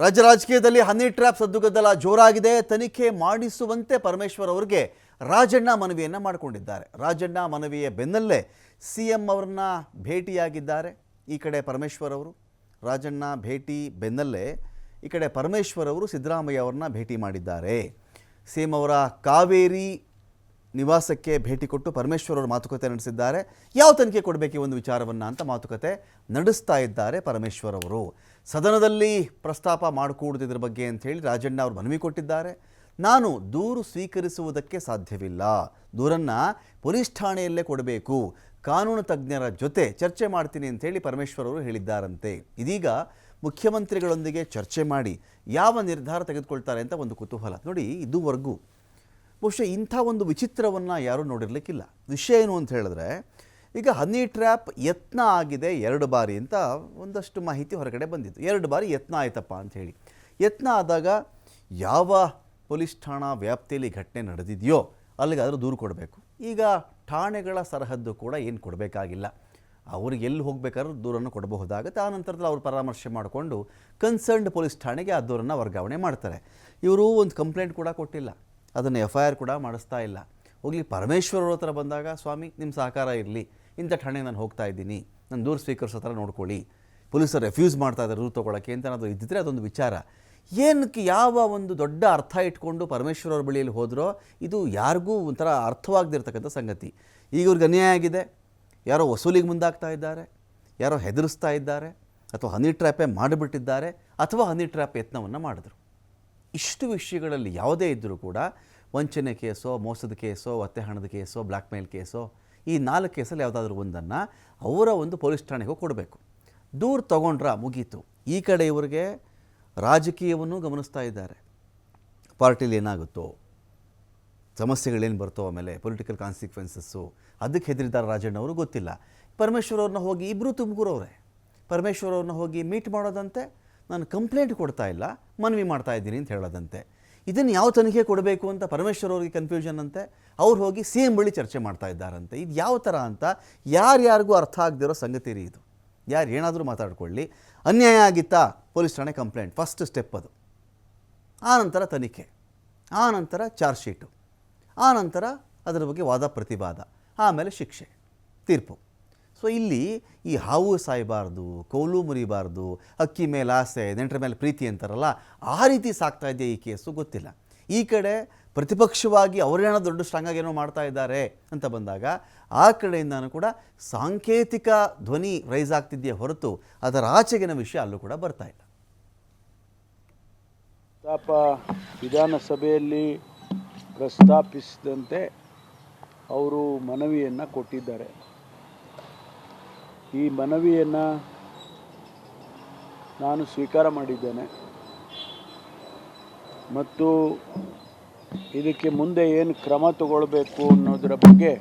ರಾಜ್ಯ ರಾಜಕೀಯದಲ್ಲಿ honey trap ಸದ್ದುಗದ್ದಲ ಜೋರಾಗಿದೆ. ತನಿಖೆ ಮಾಡಿಸುವಂತೆ ಪರಮೇಶ್ವರ್ ಅವರಿಗೆ ರಾಜಣ್ಣ ಮನವಿಯನ್ನು ಮಾಡಿಕೊಂಡಿದ್ದಾರೆ. ರಾಜಣ್ಣ ಮನವಿಯ ಬೆನ್ನಲ್ಲೇ ಸಿ ಎಂ ಅವ್ರನ್ನ ಭೇಟಿಯಾಗಿದ್ದಾರೆ. ಈ ಕಡೆ ಪರಮೇಶ್ವರ್ ಅವರು, ರಾಜಣ್ಣ ಭೇಟಿ ಬೆನ್ನಲ್ಲೇ ಈ ಕಡೆ ಪರಮೇಶ್ವರ್ ಅವರು ಸಿದ್ದರಾಮಯ್ಯ ಅವ್ರನ್ನ ಭೇಟಿ ಮಾಡಿದ್ದಾರೆ. ಸಿ ಎಂ ಅವರ ಕಾವೇರಿ ನಿವಾಸಕ್ಕೆ ಭೇಟಿ ಕೊಟ್ಟು ಪರಮೇಶ್ವರ್ ಅವರು ಮಾತುಕತೆ ನಡೆಸಿದ್ದಾರೆ. ಯಾವ ತನಿಖೆ ಕೊಡಬೇಕು ಒಂದು ವಿಚಾರವನ್ನು ಅಂತ ಮಾತುಕತೆ ನಡೆಸ್ತಾ ಇದ್ದಾರೆ ಪರಮೇಶ್ವರ್ ಅವರು ಸದನದಲ್ಲಿ ಪ್ರಸ್ತಾಪ ಮಾಡಿಕೂಡ್ದು ಇದ್ರ ಬಗ್ಗೆ ಅಂತ ರಾಜಣ್ಣ ಅವರು ಮನವಿ ಕೊಟ್ಟಿದ್ದಾರೆ. ನಾನು ದೂರು ಸ್ವೀಕರಿಸುವುದಕ್ಕೆ ಸಾಧ್ಯವಿಲ್ಲ. ದೂರನ್ನು ಪೊಲೀಸ್ ಠಾಣೆಯಲ್ಲೇ ಕೊಡಬೇಕು. ಕಾನೂನು ತಜ್ಞರ ಜೊತೆ ಚರ್ಚೆ ಮಾಡ್ತೀನಿ ಅಂತ ಹೇಳಿ ಪರಮೇಶ್ವರ್ ಅವರು ಹೇಳಿದ್ದಾರಂತೆ. ಇದೀಗ ಮುಖ್ಯಮಂತ್ರಿಗಳೊಂದಿಗೆ ಚರ್ಚೆ ಮಾಡಿ ಯಾವ ನಿರ್ಧಾರ ತೆಗೆದುಕೊಳ್ತಾರೆ ಅಂತ ಒಂದು ಕುತೂಹಲ. ನೋಡಿ, ಇದುವರೆಗೂ ಬಹುಶಃ ಇಂಥ ಒಂದು ವಿಚಿತ್ರವನ್ನು ಯಾರೂ ನೋಡಿರಲಿಕ್ಕಿಲ್ಲ. ವಿಷಯ ಏನು ಅಂತ ಹೇಳಿದ್ರೆ, ಈಗ ಹನಿ ಟ್ರ್ಯಾಪ್ ಯತ್ನ ಆಗಿದೆ ಎರಡು ಬಾರಿ ಅಂತ ಒಂದಷ್ಟು ಮಾಹಿತಿ ಹೊರಗಡೆ ಬಂದಿತ್ತು ಎರಡು ಬಾರಿ ಯತ್ನ ಆಯ್ತಪ್ಪ ಅಂತ ಹೇಳಿ. ಯತ್ನ ಆದಾಗ ಯಾವ ಪೊಲೀಸ್ ಠಾಣಾ ವ್ಯಾಪ್ತಿಯಲ್ಲಿ ಘಟನೆ ನಡೆದಿದೆಯೋ ಅಲ್ಲಿಗಾದರೂ ದೂರು ಕೊಡಬೇಕು. ಈಗ ಠಾಣೆಗಳ ಸರಹದ್ದು ಕೂಡ ಏನು ಕೊಡಬೇಕಾಗಿಲ್ಲ. ಅವ್ರಿಗೆ ಎಲ್ಲಿ ಹೋಗಬೇಕಾದ್ರೂ ದೂರನ್ನು ಕೊಡಬಹುದಾಗುತ್ತೆ. ಆ ನಂತರದಲ್ಲಿ ಅವರು ಪರಾಮರ್ಶೆ ಮಾಡಿಕೊಂಡು ಕನ್ಸರ್ನ್ಡ್ ಪೊಲೀಸ್ ಠಾಣೆಗೆ ಆ ದೂರನ್ನು ವರ್ಗಾವಣೆ ಮಾಡ್ತಾರೆ. ಇವರು ಒಂದು ಕಂಪ್ಲೇಂಟ್ ಕೂಡ ಕೊಟ್ಟಿಲ್ಲ. ಅದನ್ನು ಎಫ್ ಐ ಆರ್ ಕೂಡ ಮಾಡಿಸ್ತಾ ಇಲ್ಲ. ಹೋಗಲಿ, ಪರಮೇಶ್ವರವ್ರ ಹತ್ರ ಬಂದಾಗ, ಸ್ವಾಮಿ ನಿಮ್ಮ ಸಹಕಾರ ಇರಲಿ. ಇಂಥ ಠಾಣೆಗೆ ನಾನು ಹೋಗ್ತಾ ಇದ್ದೀನಿ. ನಾನು ದೂರ ಸ್ವೀಕರಿಸೋ ಥರ ನೋಡ್ಕೊಳ್ಳಿ. ಪೊಲೀಸರು ರೆಫ್ಯೂಸ್ ಮಾಡ್ತಾ ಇದ್ದಾರೆ ದೂರು ತೊಗೊಳಕ್ಕೆ ಅಂತ ಅದು ಇದ್ದಿದ್ರೆ ಅದೊಂದು ವಿಚಾರ. ಏನಕ್ಕೆ ಯಾವ ಒಂದು ದೊಡ್ಡ ಅರ್ಥ ಇಟ್ಕೊಂಡು ಪರಮೇಶ್ವರವ್ರ ಬಳಿಯಲ್ಲಿ ಹೋದರೋ, ಇದು ಯಾರಿಗೂ ಒಂಥರ ಅರ್ಥವಾಗದಿರ್ತಕ್ಕಂಥ ಸಂಗತಿ. ಈಗ ಇವ್ರಿಗೆ ಅನ್ಯಾಯ ಆಗಿದೆ. ಯಾರೋ ವಸೂಲಿಗೆ ಮುಂದಾಗ್ತಾ ಇದ್ದಾರೆ. ಯಾರೋ ಹೆದರಿಸ್ತಾ ಇದ್ದಾರೆ. ಅಥವಾ ಹನಿ ಟ್ರ್ಯಾಪೇ ಮಾಡಿಬಿಟ್ಟಿದ್ದಾರೆ. ಅಥವಾ ಹನಿ ಟ್ರ್ಯಾಪ್ ಯತ್ನವನ್ನು ಮಾಡಿದ್ರು. ಇಷ್ಟು ವಿಷಯಗಳಲ್ಲಿ ಯಾವುದೇ ಇದ್ದರೂ ಕೂಡ ವಂಚನೆ ಕೇಸೋ, ಮೋಸದ ಕೇಸೋ ಒತ್ತೆ ಹಣದ ಕೇಸೋ ಬ್ಲ್ಯಾಕ್ ಮೇಲ್ ಕೇಸೋ, ಈ ನಾಲ್ಕು ಕೇಸಲ್ಲಿ ಯಾವುದಾದ್ರೂ ಒಂದನ್ನು ಅವರ ಒಂದು ಪೊಲೀಸ್ ಠಾಣೆಗೆ ಕೊಡಬೇಕು. ದೂರು ತಗೊಂಡ್ರ ಮುಗೀತು. ಈ ಕಡೆ ಇವರಿಗೆ ರಾಜಕೀಯವನ್ನು ಗಮನಿಸ್ತಾ ಇದ್ದಾರೆ. ಪಾರ್ಟಿಲಿ ಏನಾಗುತ್ತೋ, ಸಮಸ್ಯೆಗಳೇನು ಬರ್ತೋ ಆಮೇಲೆ ಪೊಲಿಟಿಕಲ್ ಕಾನ್ಸಿಕ್ವೆನ್ಸಸ್ಸು, ಅದಕ್ಕೆ ಹೆದರಿದ್ದಾರೆ ರಾಜಣ್ಣ ಅವರು ಗೊತ್ತಿಲ್ಲ. ಪರಮೇಶ್ವರ್ ಅವ್ರನ್ನ ಹೋಗಿ ಇಬ್ಬರು ತುಮಕೂರವ್ರೆ ಪರಮೇಶ್ವರ್ ಅವ್ರನ್ನ ಹೋಗಿ ಮೀಟ್ ಮಾಡೋದಂತೆ ನಾನು ಕಂಪ್ಲೇಂಟ್ ಕೊಡ್ತಾ ಇಲ್ಲ. ಮನವಿ ಮಾಡ್ತಾ ಇದ್ದೀನಿ ಅಂತ ಹೇಳೋದಂತೆ. ಇದನ್ನು ಯಾವ ತನಿಖೆ ಕೊಡಬೇಕು ಅಂತ ಪರಮೇಶ್ವರ್ ಅವ್ರಿಗೆ ಕನ್ಫ್ಯೂಷನ್ ಅಂತೆ, ಅವ್ರು ಹೋಗಿ ಸಿ ಎಂ ಬಳಿ ಚರ್ಚೆ ಮಾಡ್ತಾ ಇದ್ದಾರಂತೆ. ಇದು ಯಾವ ಥರ ಅಂತ ಯಾರ್ಯಾರಿಗೂ ಅರ್ಥ ಆಗದಿರೋ ಸಂಗತಿ ರೀ ಇದು. ಯಾರು ಏನಾದರೂ ಮಾತಾಡ್ಕೊಳ್ಳಿ. ಅನ್ಯಾಯ ಆಗಿತ್ತಾ ಪೊಲೀಸ್ ಠಾಣೆ ಕಂಪ್ಲೇಂಟ್. ಫಸ್ಟ್ ಸ್ಟೆಪ್ ಅದು. ಆನಂತರ ತನಿಖೆ. ಆನಂತರ ಚಾರ್ಜ್ ಶೀಟು ಆನಂತರ ಅದರ ಬಗ್ಗೆ ವಾದ ಪ್ರತಿವಾದ. ಆಮೇಲೆ ಶಿಕ್ಷೆ. ತೀರ್ಪು. ಸೊ ಇಲ್ಲಿ ಈ ಹಾವು ಸಾಯಬಾರ್ದು, ಕೋಲು ಮುರಿಬಾರ್ದು, ಅಕ್ಕಿ ಮೇಲೆ ಆಸೆ, ನೆಂಟರ ಮೇಲೆ ಪ್ರೀತಿ ಅಂತಾರಲ್ಲ, ಆ ರೀತಿ ಸಾಕ್ತಾ ಇದೆಯಾ ಈ ಕೇಸು ಗೊತ್ತಿಲ್ಲ. ಈ ಕಡೆ ಪ್ರತಿಪಕ್ಷವಾಗಿ ಅವರೇನೋ ದೊಡ್ಡ ಸ್ಟ್ರಾಂಗಾಗಿ ಏನೋ ಮಾಡ್ತಾ ಇದ್ದಾರೆ ಅಂತ ಬಂದಾಗ, ಆ ಕಡೆಯಿಂದನೂ ಕೂಡ ಸಾಂಕೇತಿಕ ಧ್ವನಿ ರೈಸ್ ಆಗ್ತಿದೆಯೇ ಹೊರತು ಅದರ ಆಚೆಗಿನ ವಿಷಯ ಅಲ್ಲೂ ಕೂಡ ಬರ್ತಾ ಇಲ್ಲ. ಪ್ರಸ್ತಾಪ ವಿಧಾನಸಭೆಯಲ್ಲಿ ಪ್ರಸ್ತಾಪಿಸಿದಂತೆ ಅವರು ಮನವಿಯನ್ನು ಕೊಟ್ಟಿದ್ದಾರೆ. ಈ ಮನವಿಯನ್ನು ನಾನು ಸ್ವೀಕಾರ ಮಾಡಿದ್ದೇನೆ. ಮತ್ತು ಇದಕ್ಕೆ ಮುಂದೆ ಏನು ಕ್ರಮ ತಗೊಳ್ಬೇಕು ಅನ್ನೋದರ ಬಗ್ಗೆ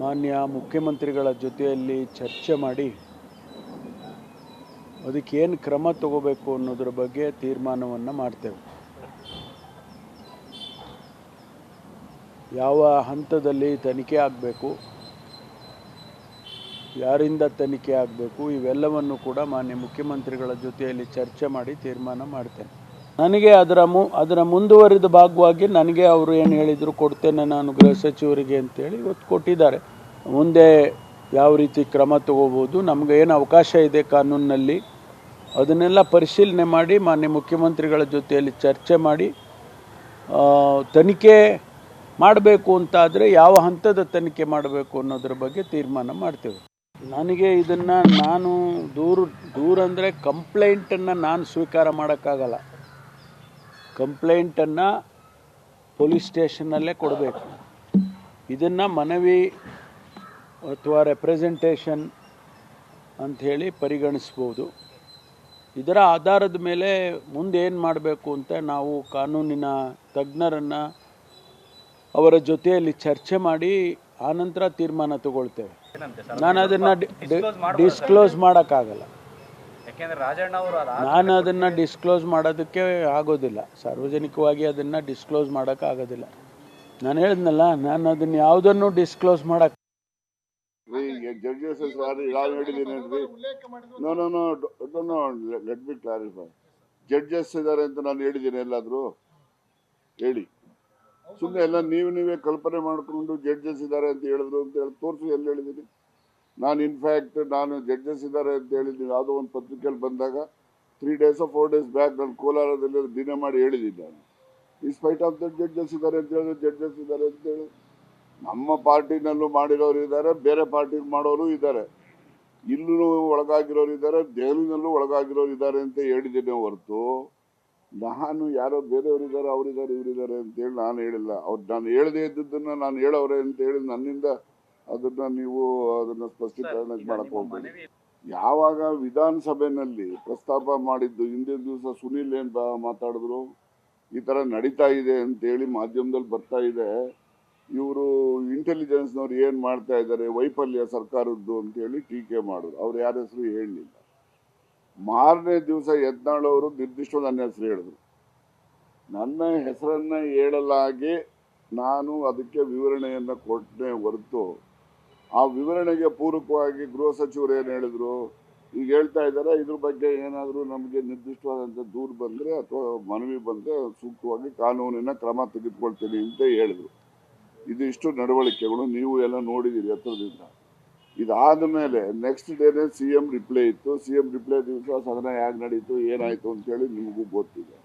ಮಾನ್ಯ ಮುಖ್ಯಮಂತ್ರಿಗಳ ಜೊತೆಯಲ್ಲಿ ಚರ್ಚೆ ಮಾಡಿ ಅದಕ್ಕೇನು ಕ್ರಮ ತಗೋಬೇಕು ಅನ್ನೋದ್ರ ಬಗ್ಗೆ ತೀರ್ಮಾನವನ್ನು ಮಾಡ್ತೇವೆ. ಯಾವ ಹಂತದಲ್ಲಿ ತನಿಖೆ ಆಗಬೇಕು ಯಾರಿಂದ ತನಿಖೆ ಆಗಬೇಕು? ಇವೆಲ್ಲವನ್ನು ಕೂಡ ಮಾನ್ಯ ಮುಖ್ಯಮಂತ್ರಿಗಳ ಜೊತೆಯಲ್ಲಿ ಚರ್ಚೆ ಮಾಡಿ ತೀರ್ಮಾನ ಮಾಡ್ತೇನೆ. ನನಗೆ ಅದರ ಮು, ಅದರ ಮುಂದುವರಿದ ಭಾಗವಾಗಿ ನನಗೆ ಅವರು ಏನು ಹೇಳಿದರು ಕೊಡ್ತೇನೆ ನಾನು ಗೃಹ ಸಚಿವರಿಗೆ ಅಂತೇಳಿ ಇವತ್ತು ಕೊಟ್ಟಿದ್ದಾರೆ. ಮುಂದೆ ಯಾವ ರೀತಿ ಕ್ರಮ ತಗೋಬೋದು, ನಮಗೆ ಏನು ಅವಕಾಶ ಇದೆ ಕಾನೂನಿನಲ್ಲಿ, ಅದನ್ನೆಲ್ಲ ಪರಿಶೀಲನೆ ಮಾಡಿ ಮಾನ್ಯ ಮುಖ್ಯಮಂತ್ರಿಗಳ ಜೊತೆಯಲ್ಲಿ ಚರ್ಚೆ ಮಾಡಿ ತನಿಖೆ ಮಾಡಬೇಕು ಅಂತಾದರೆ ಯಾವ ಹಂತದ ತನಿಖೆ ಮಾಡಬೇಕು ಅನ್ನೋದ್ರ ಬಗ್ಗೆ ತೀರ್ಮಾನ ಮಾಡ್ತೇವೆ. ನನಗೆ ಇದನ್ನು ನಾನು ದೂರು ದೂರ ಅಂದರೆ ಕಂಪ್ಲೇಂಟನ್ನು ನಾನು ಸ್ವೀಕಾರ ಮಾಡೋಕ್ಕಾಗಲ್ಲ. ಕಂಪ್ಲೇಂಟನ್ನು ಪೊಲೀಸ್ ಸ್ಟೇಷನ್ನಲ್ಲೇ ಕೊಡಬೇಕು. ಇದನ್ನು ಮನವಿ ಅಥವಾ ರೆಪ್ರೆಸೆಂಟೇಷನ್ ಅಂಥೇಳಿ ಪರಿಗಣಿಸ್ಬೋದು. ಇದರ ಆಧಾರದ ಮೇಲೆ ಮುಂದೆ ಏನು ಮಾಡಬೇಕು ಅಂತ ನಾವು ಕಾನೂನಿನ ತಜ್ಞರನ್ನು ಅವರ ಜೊತೆಯಲ್ಲಿ ಚರ್ಚೆ ಮಾಡಿ ಆನಂತರ ತೀರ್ಮಾನ ತಗೊಳ್ತೇವೆ. ನಾನು ಅದನ್ನ ಡಿಸ್ಕ್ಲೋಸ್ ಮಾಡೋಕ್ಕಾಗಲ್ಲ. ಯಾಕೆಂದ್ರೆ ರಾಜಣ್ಣ ಅವರು ನಾನು ಅದನ್ನ ಡಿಸ್ಕ್ಲೋಸ್ ಮಾಡೋದಕ್ಕೆ ಆಗೋದಿಲ್ಲ. ಸಾರ್ವಜನಿಕವಾಗಿ ಅದನ್ನ ಡಿಸ್ಕ್ಲೋಸ್ ಮಾಡೋಕ್ಕಾಗೋದಿಲ್ಲ. ನಾನು ಹೇಳಿದ್ನಲ್ಲ ನಾನು ಅದನ್ನ ಯಾವುದನ್ನು ಡಿಸ್ಕ್ಲೋಸ್ ಮಾಡೋಕ್ಕೆ judges no no no no no let be clarify judges ಇದ್ದಾರೆ ಅಂತ ನಾನು ಹೇಳಿದ್ದೀನಿ ಎಲ್ಲಾದ್ರೂ? ಹೇಳಿ. ಸುಮ್ಮನೆ ಎಲ್ಲ ನೀವು ನೀವೇ ಕಲ್ಪನೆ ಮಾಡಿಕೊಂಡು ಜಡ್ಜಸ್ ಇದ್ದಾರೆ ಅಂತ ಹೇಳಿದ್ರು ಅಂತ ಹೇಳಿ ತೋರಿಸಿ, ಎಲ್ಲಿ ಹೇಳಿದ್ದೀನಿ ನಾನು ಇನ್ಫ್ಯಾಕ್ಟ್ ನಾನು ಜಡ್ಜಸ್ ಇದ್ದಾರೆ ಅಂತ ಹೇಳಿದ್ದೀನಿ. ಯಾವುದೋ ಒಂದು ಪತ್ರಿಕೆಯಲ್ಲಿ ಬಂದಾಗ three days four days back ನಾನು ಕೋಲಾರದಲ್ಲಿ ದಿನ ಮಾಡಿ ಹೇಳಿದ್ದೀನಿ ನಾನು ಈ ಸ್ಪೈಟ್ ಆಫ್ ದಟ್ ಜಡ್ಜಸ್ ಇದ್ದಾರೆ ಅಂತ ಹೇಳಿದ್ರೆ ಜಡ್ಜಸ್ ಇದ್ದಾರೆ ಅಂತ ಹೇಳಿ. ನಮ್ಮ ಪಾರ್ಟಿನಲ್ಲೂ ಮಾಡಿರೋರು ಇದ್ದಾರೆ, ಬೇರೆ ಪಾರ್ಟಿ ಮಾಡೋರು ಇದ್ದಾರೆ. ಇಲ್ಲೂ ಒಳಗಾಗಿರೋರು ಇದ್ದಾರೆ, ದೆಹಲಿನಲ್ಲೂ ಒಳಗಾಗಿರೋರು ಇದ್ದಾರೆ ಅಂತ ಹೇಳಿದ್ದೇನೆ ಹೊರತು. ನಾನು ಯಾರೋ ಬೇರೆಯವರಿದ್ದಾರೆ ಅವರಿದ್ದಾರೆ ಇವರಿದ್ದಾರೆ ಅಂತೇಳಿ ನಾನು ಹೇಳಿಲ್ಲ. ಅವ್ರು ನಾನು ಹೇಳದೇ ಇದ್ದದ್ದನ್ನ ನಾನು ಹೇಳೋರೆ ಅಂತ ಹೇಳಿ ನನ್ನಿಂದ ಅದನ್ನ ನೀವು ಅದನ್ನ ಸ್ಪಷ್ಟೀಕರಣ ಮಾಡಕ್ ಹೋಗ್ಬೇಡಿ. ಯಾವಾಗ ವಿಧಾನಸಭೆನಲ್ಲಿ ಪ್ರಸ್ತಾಪ ಮಾಡಿದ್ದು ಹಿಂದಿನ ದಿವಸ ಸುನಿಲ್ ಏನ್ ಬಾ- ಮಾತಾಡಿದ್ರು ಈ ತರ ನಡೀತಾ ಇದೆ ಅಂತೇಳಿ ಮಾಧ್ಯಮದಲ್ಲಿ ಬರ್ತಾ ಇದೆ. ಇವರು ಇಂಟೆಲಿಜೆನ್ಸ್ನವ್ರು ಏನ್ ಮಾಡ್ತಾ ಇದ್ದಾರೆ ವೈಫಲ್ಯ ಸರ್ಕಾರದ್ದು ಅಂತೇಳಿ ಟೀಕೆ ಮಾಡಿದ್ರು. ಅವ್ರು ಯಾರ ಹೆಸರು ಹೇಳಲಿಲ್ಲ. ಮಾರನೇ ದಿವಸ ಯತ್ನಾಳವರು ನಿರ್ದಿಷ್ಟ ನನ್ನ ಹೆಸರು ಹೇಳಿದ್ರು. ನನ್ನ ಹೆಸರನ್ನ ಹೇಳಲಾಗಿ ನಾನು ಅದಕ್ಕೆ ವಿವರಣೆಯನ್ನು ಕೊಟ್ಟೆ ಹೊರತು ಆ ವಿವರಣೆಗೆ ಪೂರಕವಾಗಿ ಗೃಹ ಸಚಿವರು ಏನು ಹೇಳಿದ್ರು? ಈಗ ಹೇಳ್ತಾ ಇದ್ದಾರೆ ಇದ್ರ ಬಗ್ಗೆ ಏನಾದರೂ ನಮಗೆ ನಿರ್ದಿಷ್ಟವಾದಂಥ ದೂರು ಬಂದರೆ ಅಥವಾ ಮನವಿ ಬಂದರೆ ಸೂಕ್ತವಾಗಿ ಕಾನೂನಿನ ಕ್ರಮ ತೆಗೆದುಕೊಳ್ತೀನಿ ಅಂತ ಹೇಳಿದ್ರು. ಇದಿಷ್ಟು ನಡವಳಿಕೆಗಳು, ನೀವು ಎಲ್ಲ ನೋಡಿದ್ದೀರಿ ಹತ್ರದಿಂದ. ಇದಾದ ಮೇಲೆ ನೆಕ್ಸ್ಟ್ ಡೇನೆ ಸಿ ಎಂ ರಿಪ್ಲೈ ಇತ್ತು. ಸಿ ಎಂ ರಿಪ್ಲೈ ದಿವಸ ಸದನ ಹೇಗೆ ನಡೀತು, ಏನಾಯಿತು ಅಂತೇಳಿ ನಿಮಗೂ ಗೊತ್ತಿದೆ.